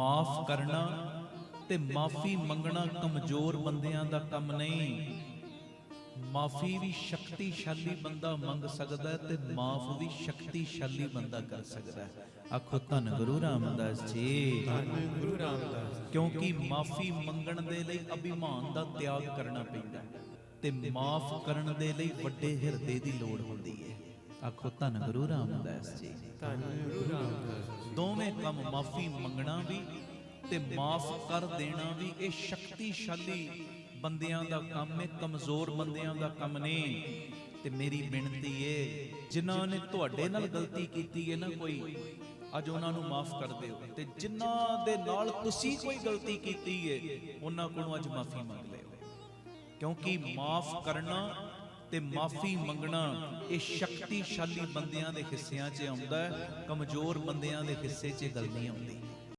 ਮਾਫ ਕਰਨਾ ਤੇ ਮਾਫੀ ਮੰਗਣਾ ਕਮਜ਼ੋਰ ਬੰਦਿਆਂ ਦਾ ਕੰਮ ਨਹੀਂ। ਮਾਫੀ ਵੀ ਸ਼ਕਤੀਸ਼ਾਲੀ ਬੰਦਾ ਮੰਗ ਸਕਦਾ ਤੇ ਮਾਫ ਵੀ ਸ਼ਕਤੀਸ਼ਾਲੀ ਬੰਦਾ ਕਰ ਸਕਦਾ। ਆਖੋ ਧੰਨ ਗੁਰੂ ਰਾਮਦਾਸ ਜੀ। ਧੰਨ ਗੁਰੂ ਰਾਮਦਾਸ ਕਿਉਂਕਿ ਮਾਫੀ ਮੰਗਣ ਦੇ ਲਈ ਅਭਿਮਾਨ ਦਾ ਤਿਆਗ ਕਰਨਾ ਪੈਂਦਾ ਤੇ ਮਾਫ ਕਰਨ ਦੇ ਲਈ ਵੱਡੇ ਹਿਰਦੇ ਦੀ ਲੋੜ ਹੁੰਦੀ ਹੈ। ਆਖੋ ਧੰਨ ਗੁਰੂ ਰਾਮਦਾਸ ਜੀ। ਕੰਮ ਮਾਫੀ ਮੰਗਣਾ ਵੀ ਤੇ ਮਾਫ ਕਰ ਦੇਣਾ ਵੀ, ਇਹ ਸ਼ਕਤੀਸ਼ਾਲੀ ਬੰਦਿਆਂ ਦਾ ਕੰਮ ਹੈ, ਕਮਜ਼ੋਰ ਬੰਦਿਆਂ ਦਾ ਕੰਮ ਨਹੀਂ ਤੇ ਮੇਰੀ ਬੇਨਤੀ ਏ, ਜਿਨ੍ਹਾਂ ਨੇ ਤੁਹਾਡੇ ਨਾਲ ਗਲਤੀ ਕੀਤੀ ਹੈ ਨਾ ਕੋਈ, ਅੱਜ ਉਹਨਾਂ ਨੂੰ ਮਾਫ ਕਰ ਦਿਓ। ਤੇ ਜਿਨ੍ਹਾਂ ਦੇ ਨਾਲ ਤੁਸੀਂ ਕੋਈ ਗਲਤੀ ਕੀਤੀ ਹੈ ਉਹਨਾਂ ਕੋਲੋਂ ਅੱਜ ਮਾਫੀ ਮੰਗ ਲਿਓ। ਕਿਉਂਕਿ ਮਾਫ ਕਰਨਾ ਤੇ ਮਾਫੀ ਮੰਗਣਾ ਇਹ ਸ਼ਕਤੀਸ਼ਾਲੀ ਬੰਦਿਆਂ ਦੇ ਹਿੱਸਿਆਂ 'ਚ ਆਉਂਦਾ ਹੈ, ਕਮਜ਼ੋਰ ਬੰਦਿਆਂ ਦੇ ਹਿੱਸੇ 'ਚ ਇਹ ਗੱਲ ਨਹੀਂ ਆਉਂਦੀ।